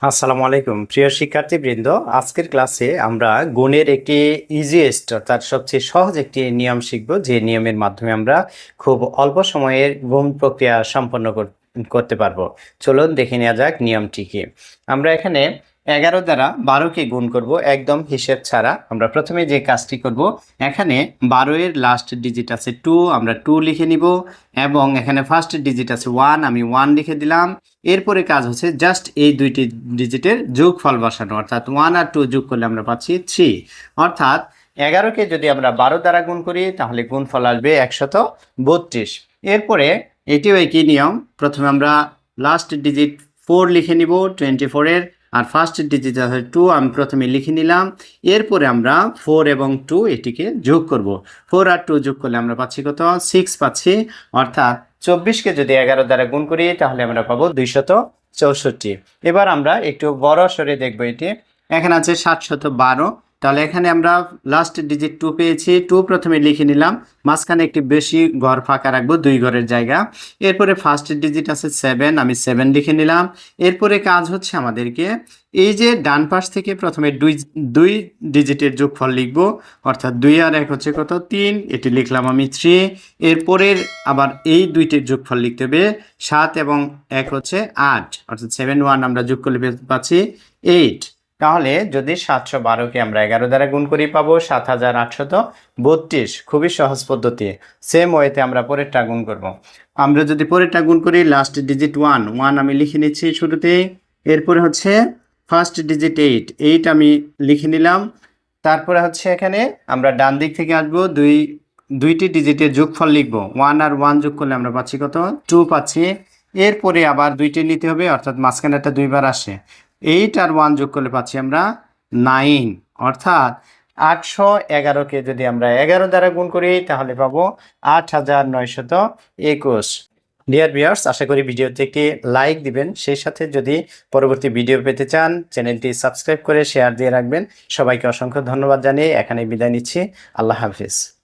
আসসালামু আলাইকুম। প্রিয় শিক্ষার্থীবৃন্দ, আজকের ক্লাসে আমরা গুণের একটি ইজিয়েস্ট অর্থাৎ সবচেয়ে সহজ একটি নিয়ম শিখব, যে নিয়মের মাধ্যমে আমরা খুব অল্প সময়ের গুণ প্রক্রিয়া সম্পন্ন কর- করতে পারব। চলুন দেখে নেওয়া যাক নিয়মটি কি। আমরা এখানে এগারো দ্বারা বারোকে গুণ করব, একদম হিসেব ছাড়া। আমরা প্রথমে যে কাজটি করব, এখানে বারো এর লাস্ট ডিজিট আছে টু আমরা টু লিখে নিব, এবং এখানে ফার্স্ট ডিজিট আছে ওয়ান আমি ওয়ান লিখে দিলাম। এরপরে কাজ হচ্ছে জাস্ট এই দুইটি ডিজিটের যোগফল বসানো, অর্থাৎ ওয়ান আর টু যোগ করলে আমরা পাচ্ছি থ্রি অর্থাৎ এগারোকে যদি আমরা বারো দ্বারা গুণ করি, তাহলে গুণফল আসবে একশত বত্রিশ। এরপরে এটিও একই নিয়ম, প্রথমে আমরা লাস্ট ডিজিট ফোর লিখে নিব টোয়েন্টি ফোরের আর ফার্স্ট ডিজিট আছে টু আমি প্রথমে লিখে নিলাম। এরপরে আমরা ফোর এবং টু এটিকে যোগ করব। ফোর আর টু যোগ করলে আমরা পাচ্ছি কত? সিক্স পাচ্ছি। অর্থাৎ চব্বিশকে যদি এগারো দ্বারা গুণ করি, তাহলে আমরা পাবো দুইশত চৌষট্টি। এবার আমরা একটু বড় সরে দেখব এটি। এখানে আছে সাতশত বারো। তাহলে এখানে আমরা লাস্ট ডিজিট টু পেয়েছি। টু প্রথমে লিখে নিলাম। মাঝখানে একটি বেশি ঘর ফাঁকা রাখব, দুই ঘরের জায়গা। এরপরে ফার্স্ট ডিজিট আছে সেভেন আমি সেভেন লিখে নিলাম। এরপরে কাজ হচ্ছে আমাদেরকে এই যে ডান পাশ থেকে প্রথমে দুই দুই ডিজিটের যোগফল লিখব, অর্থাৎ দুই আর এক হচ্ছে কত? তিন, এটি লিখলাম আমি থ্রি এরপরের আবার এই দুইটির যোগফল লিখতে হবে, সাত এবং এক হচ্ছে আট। অর্থাৎ সেভেন ওয়ান আমরা যোগ করলে পাচ্ছি এইট তাহলে যদি সাতশো বারোকে আমরা এগারো দ্বারা গুণ করি পাবো, সাত হাজার আটশত বত্রিশ। খুবই সহজ পদ্ধতি। সেম ওয়েতে আমরা পরেরটা গুণ করব। আমরা যদি পরেরটা গুণ করি লাস্ট ডিজিট ওয়ান ওয়ান আমি লিখে নিচ্ছি শুরুতেই। এরপরে হচ্ছে ফার্স্ট ডিজিট এইট এইট আমি লিখে নিলাম। তারপরে হচ্ছে এখানে আমরা ডান দিক থেকে আসব। দুই, দুইটি ডিজিটের যোগফল লিখব। ওয়ান আর ওয়ান যোগ করলে আমরা পাচ্ছি কত? টু পাচ্ছি। এরপরে আবার দুইটি নিতে হবে, অর্থাৎ মাঝখানে একটা দুইবার আসে। এইট আর ওয়ান যোগ করলে পাচ্ছি আমরা নাইন অর্থাৎ আটশো এগারোকে যদি আমরা এগারো দ্বারা গুণ করি, তাহলে পাবো আট হাজার নয়শত একুশ। ডিয়ার ভিউয়ার্স আশা করি ভিডিওতে একটি লাইক দিবেন। সেই সাথে যদি পরবর্তী ভিডিও পেতে চান, চ্যানেলটি সাবস্ক্রাইব করে শেয়ার দিয়ে রাখবেন। সবাইকে অসংখ্য ধন্যবাদ জানিয়ে এখানে বিদায় নিচ্ছি। আল্লাহ হাফিজ।